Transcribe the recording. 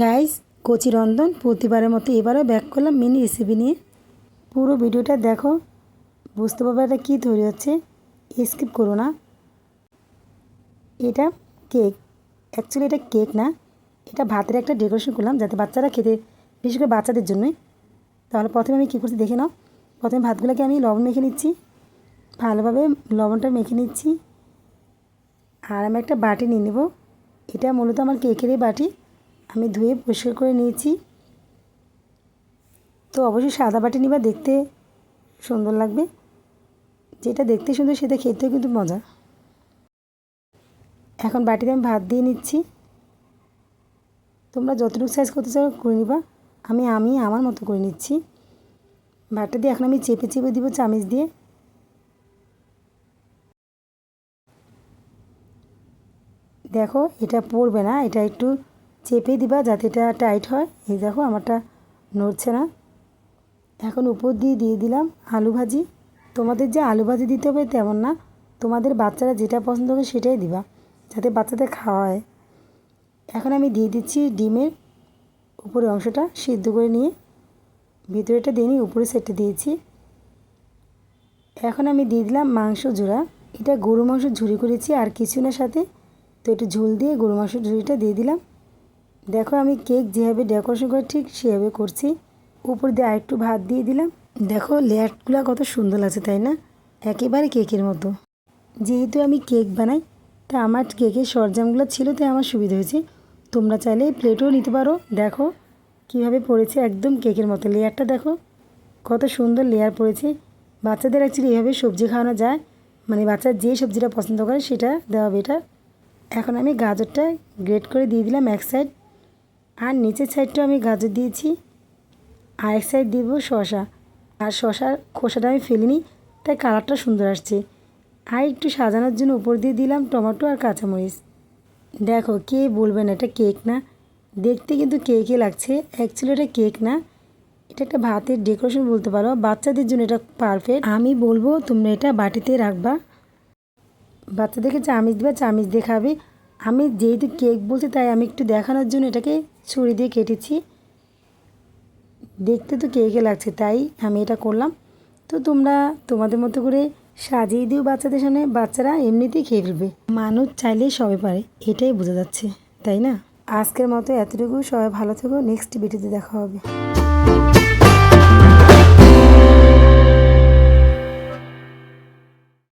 Guys কচি রন্ধন প্রতিবারের মতো এবারও ব্যাক করলাম মিনি রেসিপি নিয়ে। পুরো ভিডিওটা দেখো, বুঝতে পারবে এটা কী তৈরি হচ্ছে। স্কিপ করো না। এটা কেক অ্যাকচুয়ালি এটা কেক না। এটা ভাতের একটা ডেকোরেশন করলাম যাতে বাচ্চারা খেতে, বিশেষ করে বাচ্চাদের জন্যই তাহলে প্রথমে আমি কী করছি দেখে নাও। প্রথমে ভাতগুলোকে আমি লবণ মেখে নিচ্ছি। ভালোভাবে লবণটা মেখে নিচ্ছি। আর আমি একটা বাটি নিয়ে নেব। এটা মূলত আমার কেকেরই বাটি। আমি ধুয়ে পরিষ্কার করে নিয়েছি। তো অবশ্যই সাদা বাটি নিবা দেখতে সুন্দর লাগবে। যেটা দেখতে সুন্দর সেটা খেতেও কিন্তু মজা। এখন বাটিতে আমি ভাত দিয়ে নিচ্ছি। তোমরা যতটুকু সাইজ করতে চাও করে নিবা। আমি আমি আমার মতো করে নিচ্ছি। ভাতটা দিয়ে এখন আমি চেপে চেপে দিব চামিচ দিয়ে। দেখো, এটা পড়বে না, এটা একটু চেপে দিবা যাতে এটা টাইট হয়। এই দেখো, আমারটা নড়ছে না। এখন উপর দিয়ে দিয়ে দিলাম আলু ভাজি। তোমাদের যে আলু ভাজি দিতে হবে তেমন না। তোমাদের বাচ্চারা যেটা পছন্দ করে সেটাই দিবা, যাতে বাচ্চাদের খাওয়া হয়। এখন আমি দিয়ে দিচ্ছি ডিমের উপরের অংশটা সিদ্ধ করে নিয়ে। ভিতরেটা দিয়ে উপরে সেটটা দিয়েছি। এখন আমি দিয়ে দিলাম মাংস জোড়া এটা গরু মাংস ঝুড়ি করেছি, আর কিছু না সাথে তো একটু ঝোল দিয়ে গরু মাংস ঝুড়িটা দিয়ে দিলাম। দেখো আমি কেক যেভাবে ডেকোরেশন করে, ঠিক সেভাবে করছি। উপর দিয়ে আরেকটু ভাত দিয়ে দিলাম। দেখো লেয়ারগুলো কত সুন্দর লাগছে, তাই না? একেবারে কেকের মতো। যেহেতু আমি কেক বানাই, তা আমার কেকের সরঞ্জামগুলো ছিল, তাই আমার সুবিধা হয়েছে। তোমরা চাইলে প্লেটও নিতে পারো। দেখো কীভাবে পড়েছে একদম কেকের মতো। লেয়ারটা দেখো কত সুন্দর লেয়ার পড়েছে। বাচ্চাদের অ্যাকচুয়ালি এভাবে সবজি খাওয়ানো যায়। মানে বাচ্চা যে সবজিটা পছন্দ করে, সেটা দেওয়া বেটার এখন আমি গাজরটা গ্রেট করে দিয়ে দিলাম এক সাইড আর নিচের সাইডটা আমি গাজর দিয়েছি। আর এক সাইড দিব শশা আর শশার খোসাটা আমি ফেলিনি, তাই কালারটা সুন্দর আসছে। আর একটু সাজানোর জন্য উপর দিয়ে দিলাম টমেটো আর কাঁচামরিচ। দেখো, কে বলবেন এটা কেক না? দেখতে কিন্তু কেকই লাগছে। অ্যাকচুয়ালি এটা কেক না। এটা একটা ভাতের ডেকোরেশন বলতে পারো। বাচ্চাদের জন্য এটা পারফেক্ট আমি বলব, তোমরা এটা বাটিতে রাখবা। বাচ্চাদেরকে চামিচ দিবা, চামিচ দিয়ে খাবে। আমি যেহেতু কেক বলছি, তাই আমি একটু দেখানোর জন্য এটাকে ছুরি দিয়ে কেটেছি। দেখতে তো কেকে লাগছে, তাই আমি এটা করলাম। তো তোমরা তোমাদের মতো করে সাজিয়ে দিও বাচ্চাদের সামনে। বাচ্চারা এমনিতেই খেয়ে ফেলবে। মানুষ চাইলেই সবাই পারে, এটাই বোঝা যাচ্ছে, তাই না? আজকের মতো এতটুকু। সবাই ভালো থেকো। নেক্সট ভিডিওতে দেখা হবে।